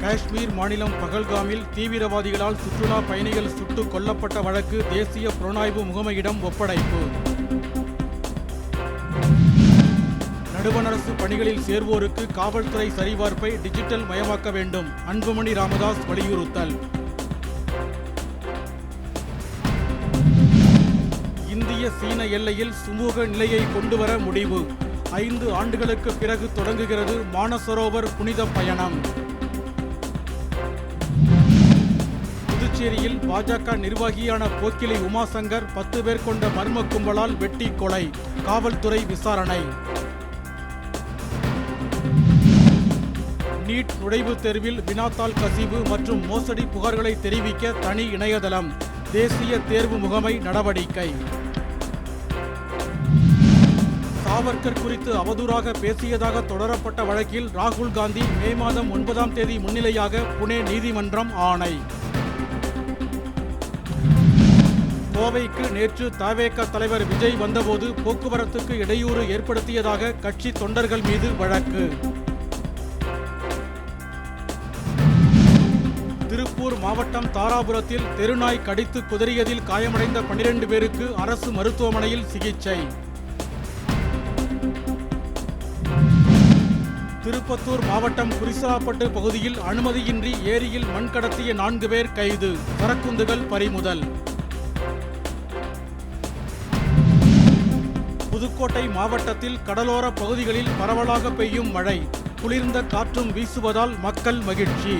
காஷ்மீர் மாநிலம் பகல்காமில் தீவிரவாதிகளால் சுற்றுலா பயணிகள் சுட்டுக் கொல்லப்பட்ட வழக்கு தேசிய புலனாய்வு முகமையிடம் ஒப்படைப்பு. நடுவணரசு பணிகளில் சேர்வோருக்கு காவல்துறை சரிபார்ப்பை டிஜிட்டல் மயமாக்க வேண்டும். அன்புமணி ராமதாஸ் வலியுறுத்தல். இந்திய சீன எல்லையில் சுமூக நிலையை கொண்டுவர முடிவு. ஐந்து ஆண்டுகளுக்கு பிறகு தொடங்குகிறது மானசரோவர் புனித பயணம். புதுச்சேரியில் பாஜக நிர்வாகியான போக்கிலி உமாசங்கர் பத்து பேர் கொண்ட மர்ம கும்பலால் வெட்டி கொலை. காவல்துறை விசாரணை. நீட் நுழைவுத் தேர்வில் வினாத்தாள் கசிவு மற்றும் மோசடி புகார்களை தெரிவிக்க தனி இணையதளம். தேசிய தேர்வு முகமை நடவடிக்கை. சாவர்கர் குறித்து அவதூறாக பேசியதாக தொடரப்பட்ட வழக்கில் ராகுல் காந்தி மே மாதம் ஒன்பதாம் தேதி முன்னிலையாக புனே நீதிமன்றம் ஆணை. கோவைக்கு நேற்று தவேக தலைவர் விஜய் வந்தபோது போக்குவரத்துக்கு இடையூறு ஏற்படுத்தியதாக கட்சி தொண்டர்கள் மீது வழக்கு. திருப்பூர் மாவட்டம் தாராபுரத்தில் தெருநாய் கடித்து குதறியதில் காயமடைந்த பனிரெண்டு பேருக்கு அரசு மருத்துவமனையில் சிகிச்சை. திருப்பத்தூர் மாவட்டம் குறிசாப்பட்டு பகுதியில் அனுமதியின்றி ஏரியில் மண் கடத்திய நான்கு பேர் கைது. சரக்குந்துகள் பறிமுதல். புதுக்கோட்டை மாவட்டத்தில் கடலோர பகுதிகளில் பரவலாக பெய்யும் மழை. குளிர்ந்த காற்றும் வீசுவதால் மக்கள் மகிழ்ச்சி.